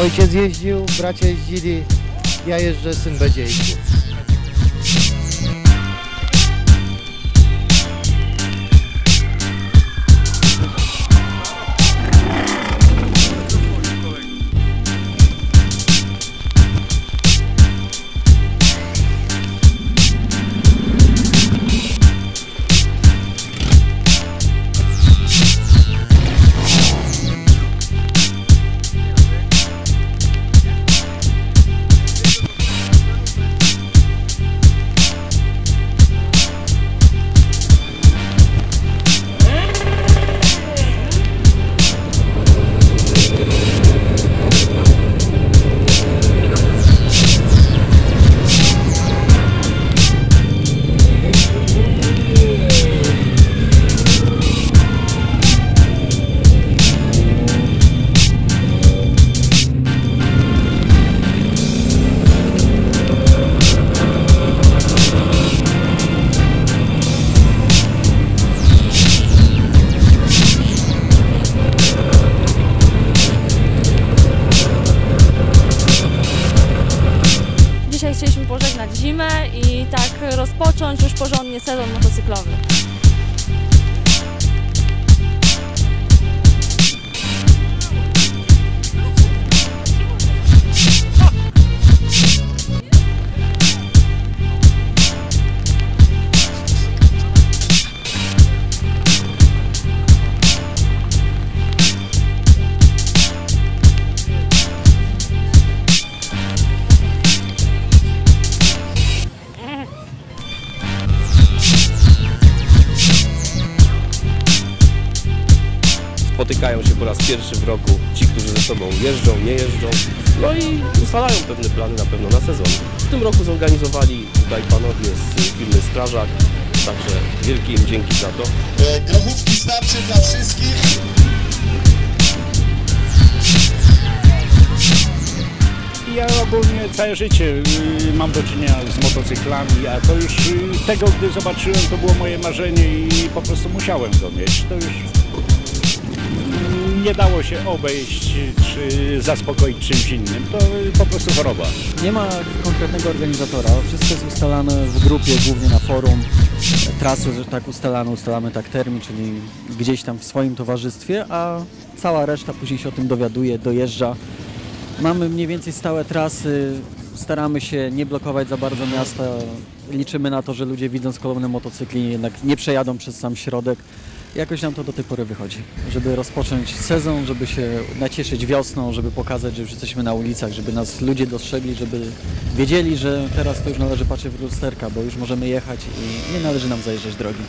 Ojciec jeździł, bracia jeździli, ja jeżdżę, syn będzie jeździł. Zimę i tak rozpocząć już porządnie sezon motocyklowy. Spotykają się po raz pierwszy w roku ci, którzy ze sobą jeżdżą, nie jeżdżą, no i ustalają pewne plany na pewno na sezon. W tym roku zorganizowali tutaj panowie z firmy Strażak, także wielkie im dzięki za to. E, Grochówki starczy dla wszystkich. Ja ogólnie całe życie y, mam do czynienia z motocyklami, a to już y, tego, gdy zobaczyłem, to było moje marzenie i po prostu musiałem go mieć. To już nie dało się obejść czy zaspokoić czymś innym. To po prostu choroba. Nie ma konkretnego organizatora, wszystko jest ustalane w grupie, głównie na forum. Trasy tak ustalane, ustalamy tak termin, czyli gdzieś tam w swoim towarzystwie, a cała reszta później się o tym dowiaduje, dojeżdża. Mamy mniej więcej stałe trasy, staramy się nie blokować za bardzo miasta. Liczymy na to, że ludzie widząc kolumny motocykli jednak nie przejadą przez sam środek. Jakoś nam to do tej pory wychodzi, żeby rozpocząć sezon, żeby się nacieszyć wiosną, żeby pokazać, że już jesteśmy na ulicach, żeby nas ludzie dostrzegli, żeby wiedzieli, że teraz to już należy patrzeć w lusterka, bo już możemy jechać i nie należy nam zajeżdżać drogi.